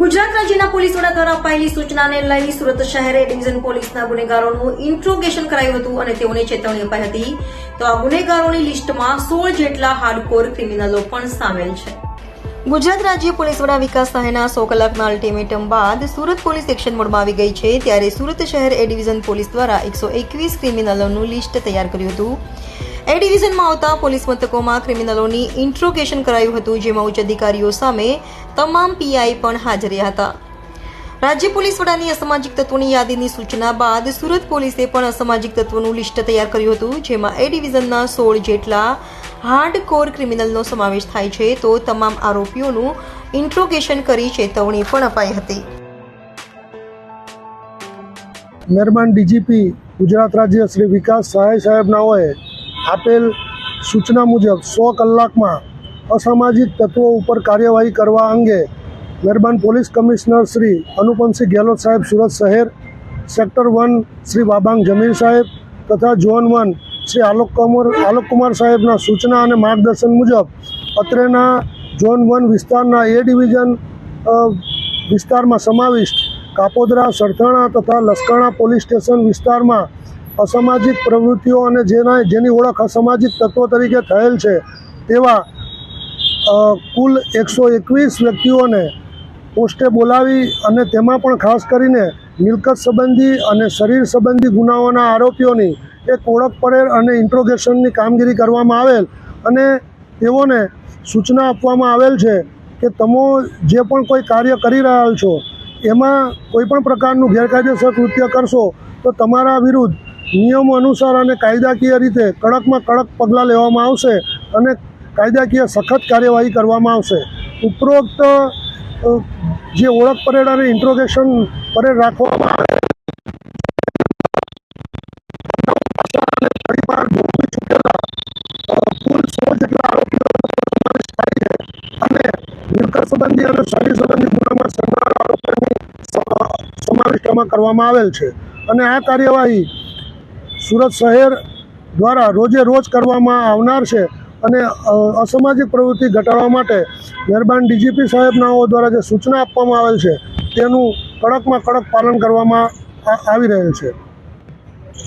ગુજરાત રાજ્યના પોલીસ વડા દ્વારા અપાયેલી સૂચનાને લઈ સુરત શહેર ડિવિઝન પોલીસના ગુનેગારોનું ઇન્ટ્રોગેશન કરાયું હતું અને તેઓને ચેતવણી અપાઈ હતી. તો આ ગુનેગારોની લિસ્ટમાં સોળ જેટલા હાર્ડકોર ક્રિમિનલો પણ સામેલ છે. ગુજરાત રાજ્ય પોલીસ વડા વિકાસ સહાયના સો કલાકના અલ્ટિમેટમ બાદ સુરત પોલીસ એક્શન મોડમાં આવી ગઈ છે ત્યારે સુરત શહેર એ ડિવિઝન પોલીસ દ્વારા એકસો એકવીસ ક્રિમિનલોનું લિસ્ટ તૈયાર કર્યું હતું. એ ડિવિઝનમાં આવતા પોલીસ મથકોમાં ક્રિમિનલોની ઇન્ટ્રોગેશન કરાયું હતું, જેમાં ઉચ્ચ અધિકારીઓ સામે તમામ પીઆઈ પણ હાજર હતા. રાજ્ય પોલીસ વડાની અસામાજિક તત્વોની યાદીની સૂચના બાદ સુરત પોલીસે પણ અસામાજિક તત્વોનું લિસ્ટ તૈયાર કર્યું હતું, જેમાં એ ડિવિઝનના સોળ જેટલા હાર્ડ કોર ક્રિમિનલનો સમાવેશ થાય છે તો તમામ આરોપીઓનું ઇન્ટ્રોગેશન કરી ચેતવણી પણ અપાઈ હતી. મહેરબાન ડીજીપી ગુજરાત રાજ્ય શ્રી વિકાસ સહાય સાહેબનાઓએ આપેલ સૂચના મુજબ સો કલાકમાં અસામાજિક તત્વો ઉપર કાર્યવાહી કરવા અંગે મહેરબાન પોલીસ કમિશનર શ્રી અનુપમસિંહ ગેહલોત સાહેબ સુરત શહેર સેક્ટર વન શ્રી બાબાંગ જમીર સાહેબ તથા ઝોન વન શ્રી આલોક કુમાર આલોક કુમાર સાહેબના સૂચના અને માર્ગદર્શન મુજબ અત્રેના ઝોન વન વિસ્તારના એ ડિવિઝન વિસ્તારમાં સમાવિષ્ટ કાપોદરા, સરથાણા તથા લસકાણા પોલીસ સ્ટેશન વિસ્તારમાં અસામાજિક પ્રવૃત્તિઓ અને જેના જેની ઓળખ અસામાજિક તત્વો તરીકે થયેલ છે તેવા કુલ એકસો એકવીસ વ્યક્તિઓને પોસ્ટે બોલાવી અને તેમાં પણ ખાસ કરીને મિલકત સંબંધી અને શરીર સંબંધી ગુનાઓના આરોપીઓની એક ઓળખ પડેલ અને ઇન્ટ્રોગેશનની કામગીરી કરવામાં આવેલ. અને તેઓને સૂચના આપવામાં આવેલ છે કે તમે જે પણ કોઈ કાર્ય કરી રહ્યા છો, એમાં કોઈ પણ પ્રકારનું ગેરકાયદેસર કૃત્ય કરશો, તો તમારા વિરુદ્ધ નિયમો અનુસાર અને કાયદાકીય રીતે કડકમાં કડક પગલાં લેવામાં આવશે અને કાયદાકીય સખત કાર્યવાહી કરવામાં આવશે. ઉપરોક્ત જે ઓળખ પરેડ અને ઇન્ટ્રોગેશન પરેડ રાખવામાં આવે સંબંધી અને શરીર સંબંધી ગુનામાં સંકળાયેલા આરોપીઓની કરવામાં આવેલ છે. અને આ કાર્યવાહી સુરત શહેર દ્વારા રોજે રોજ કરવામાં આવનાર છે. અને અસામાજિક પ્રવૃત્તિ ઘટાડવા માટે મહેરબાન ડીજીપી સાહેબનાઓ દ્વારા જે સૂચના આપવામાં આવેલ છે, તેનું કડકમાં કડક પાલન કરવામાં આવી રહેલ છે.